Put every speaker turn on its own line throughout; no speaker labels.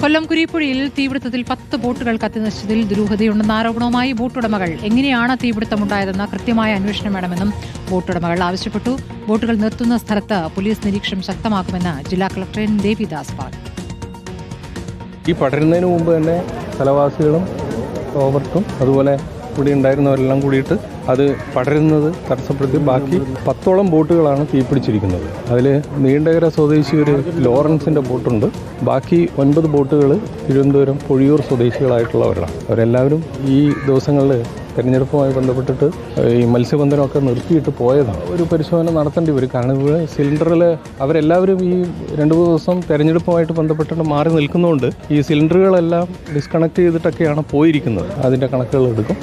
കൊല്ലം കുരിപ്പുഴയിൽ തീപിടുത്തത്തിൽ പത്ത് ബോട്ടുകൾ കത്തിനശിച്ചതിൽ ദുരൂഹതയുണ്ടെന്ന ആരോപണവുമായി ബോട്ടുടമകൾ. എങ്ങനെയാണ് തീപിടുത്തമുണ്ടായതെന്ന കൃത്യമായ അന്വേഷണം വേണമെന്നും ബോട്ടുടമകൾ ആവശ്യപ്പെട്ടു. ബോട്ടുകൾ നിർത്തുന്ന സ്ഥലത്ത് പോലീസ് നിരീക്ഷണം ശക്തമാക്കുമെന്ന് ജില്ലാ കളക്ടർ ദേവിദാസ് പറഞ്ഞു.
ഈ പടരുന്നതിന് മുമ്പ് തന്നെ സ്ഥലവാസികളും അതുപോലെ കൂടി ഉണ്ടായിരുന്നവരെല്ലാം കൂടിയിട്ട് അത് പടരുന്നത് തടസ്സപ്പെടുത്തി ബാക്കി പത്തോളം ബോട്ടുകളാണ് തീപിടിച്ചിരിക്കുന്നത്. അതിൽ നീണ്ടകര സ്വദേശി ഒരു ലോറൻസിന്റെ ബോട്ടുണ്ട്. ബാക്കി ഒൻപത് ബോട്ടുകൾ തിരുവനന്തപുരം പൊഴിയൂർ സ്വദേശികളായിട്ടുള്ളവരാണ്. അവരെല്ലാവരും ഈ ദിവസങ്ങളിൽ തെരഞ്ഞെടുപ്പുമായി ബന്ധപ്പെട്ടിട്ട് ഈ മത്സ്യബന്ധനമൊക്കെ നിർത്തിയിട്ട് പോയതാണ്. ഒരു പരിശോധന നടത്തേണ്ടി വരും. കാരണം ഇവിടെ സിലിണ്ടറിൽ അവരെല്ലാവരും ഈ രണ്ട് മൂന്ന് ദിവസം തെരഞ്ഞെടുപ്പുമായിട്ട് ബന്ധപ്പെട്ടിട്ട് മാറി നിൽക്കുന്നതുകൊണ്ട് ഈ സിലിണ്ടറുകളെല്ലാം ഡിസ്കണക്ട് ചെയ്തിട്ടൊക്കെയാണ് പോയിരിക്കുന്നത്. അതിന്റെ കണക്കുകൾ എടുക്കും.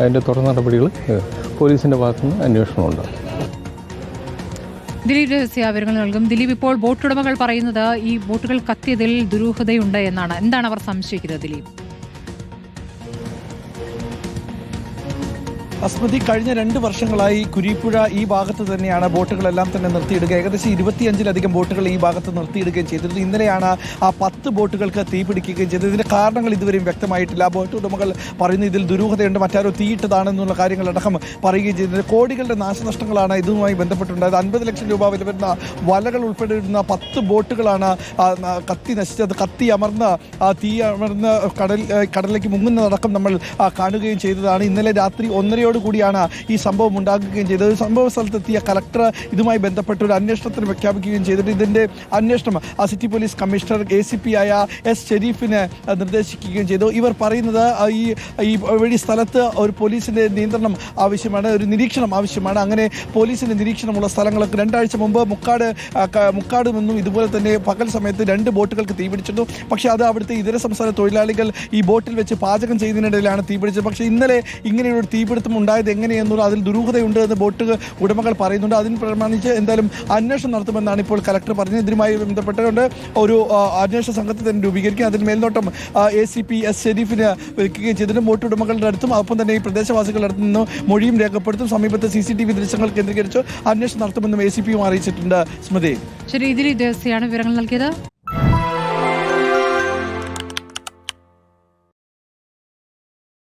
അതിന്റെ തുടർ നടപടികൾ പോലീസിന്റെ ഭാഗത്തുനിന്ന് അന്വേഷണമുണ്ട്.
ദിലീപ് രഹസ്യ വിവരങ്ങൾ നൽകും. ദിലീപ് ഇപ്പോൾ ബോട്ടുടമകൾ പറയുന്നത് ഈ ബോട്ടുകൾ കത്തിയതിൽ ദുരൂഹതയുണ്ട് എന്നാണ്. എന്താണ് അവർ സംശയിക്കുന്നത് ദിലീപ്?
അസ്മൃതി കഴിഞ്ഞ രണ്ട് വർഷങ്ങളായി കുരിപ്പുഴ ഈ ഭാഗത്ത് തന്നെയാണ് ബോട്ടുകളെല്ലാം തന്നെ നിർത്തിയിടുക. ഏകദേശം ഇരുപത്തിയഞ്ചിലധികം ബോട്ടുകൾ ഈ ഭാഗത്ത് നിർത്തിയിടുകയും ചെയ്തിരുന്നു. ഇന്നലെയാണ് ആ പത്ത് ബോട്ടുകൾക്ക് തീ പിടിക്കുകയും ചെയ്തത്. ഇതിന്റെ കാരണങ്ങൾ ഇതുവരെയും വ്യക്തമായിട്ടില്ല. ബോട്ട് ഉടമകൾ പറയുന്നു ഇതിൽ ദുരൂഹതയുണ്ട് മറ്റാരോ തീയിട്ടതാണെന്നുള്ള കാര്യങ്ങളടക്കം പറയുകയും ചെയ്തത് കോടികളുടെ നാശനഷ്ടങ്ങളാണ് ഇതുമായി ബന്ധപ്പെട്ടുണ്ടായത് അൻപത് ലക്ഷം രൂപ വില വരുന്ന വലകൾ ഉൾപ്പെടുന്ന പത്ത് ബോട്ടുകളാണ് കത്തി നശിച്ചത്. കത്തി അമർന്ന് തീ അമർന്ന് കടൽ കടലിലേക്ക് മുങ്ങുന്നതടക്കം നമ്മൾ കാണുകയും ചെയ്തതാണ്. ഇന്നലെ രാത്രി ഒന്നരയോട് കൂടിയാണ് ഈ സംഭവം ഉണ്ടാകുകയും ചെയ്തത്. സംഭവ സ്ഥലത്തെത്തിയ കലക്ടർ ഇതുമായി ബന്ധപ്പെട്ട് ഒരു അന്വേഷണത്തിന് പ്രഖ്യാപിക്കുകയും ചെയ്തിട്ട് ഇതിന്റെ അന്വേഷണം ആ city police commissioner A C P ആയ എസ് ഷെരീഫിന് നിർദ്ദേശിക്കുകയും ചെയ്തു. ഇവർ പറയുന്നത് ഈ ഈ വഴി സ്ഥലത്ത് ഒരു പോലീസിന്റെ നിയന്ത്രണം ആവശ്യമാണ് ഒരു നിരീക്ഷണം ആവശ്യമാണ്. അങ്ങനെ പോലീസിന്റെ നിരീക്ഷണമുള്ള സ്ഥലങ്ങളൊക്കെ രണ്ടാഴ്ച മുമ്പ് മുക്കാട് മുക്കാട് നിന്നും ഇതുപോലെ തന്നെ പകൽ സമയത്ത് രണ്ട് ബോട്ടുകൾക്ക് തീപിടിച്ചിരുന്നു പക്ഷേ അത് അവിടുത്തെ ഇതര സംസ്ഥാന തൊഴിലാളികൾ ഈ ബോട്ടിൽ വെച്ച് പാചകം ചെയ്യുന്നതിനിടയിലാണ് തീപിടിച്ചത് പക്ഷേ ഇന്നലെ ഇങ്ങനെയൊരു തീപിടുത്തം ഉണ്ടായത് എങ്ങനെയെന്നുള്ള അതിൽ ദുരൂഹതയുണ്ട് എന്ന് ബോട്ട് ഉടമകൾ പറയുന്നുണ്ട്. അതിന് പ്രമാണിച്ച് എന്തായാലും അന്വേഷണം നടത്തുമെന്നാണ് ഇപ്പോൾ കലക്ടർ പറഞ്ഞത്. ഇതിനുമായി ബന്ധപ്പെട്ടുകൊണ്ട് ഒരു അന്വേഷണ സംഘത്തെ തന്നെ രൂപീകരിക്കും അതിന് മേൽനോട്ടം എ സി പി എസ് ഷെരീഫിന് വയ്ക്കുകയും ചെയ്തിട്ട് ബോട്ട് ഉടമകളുടെ അടുത്തും അപ്പം തന്നെ ഈ പ്രദേശവാസികളുടെ അടുത്ത് നിന്ന് മൊഴിയും രേഖപ്പെടുത്തും. സമീപത്തെ സി സി ടി വി ദൃശ്യങ്ങൾ കേന്ദ്രീകരിച്ച് അന്വേഷണം നടത്തുമെന്നും എ സി പിയും അറിയിച്ചിട്ടുണ്ട്. സ്മൃതി.
ശരി ഇതിൽ രഹസ്യാണ് വിവരങ്ങൾ നൽകിയത്.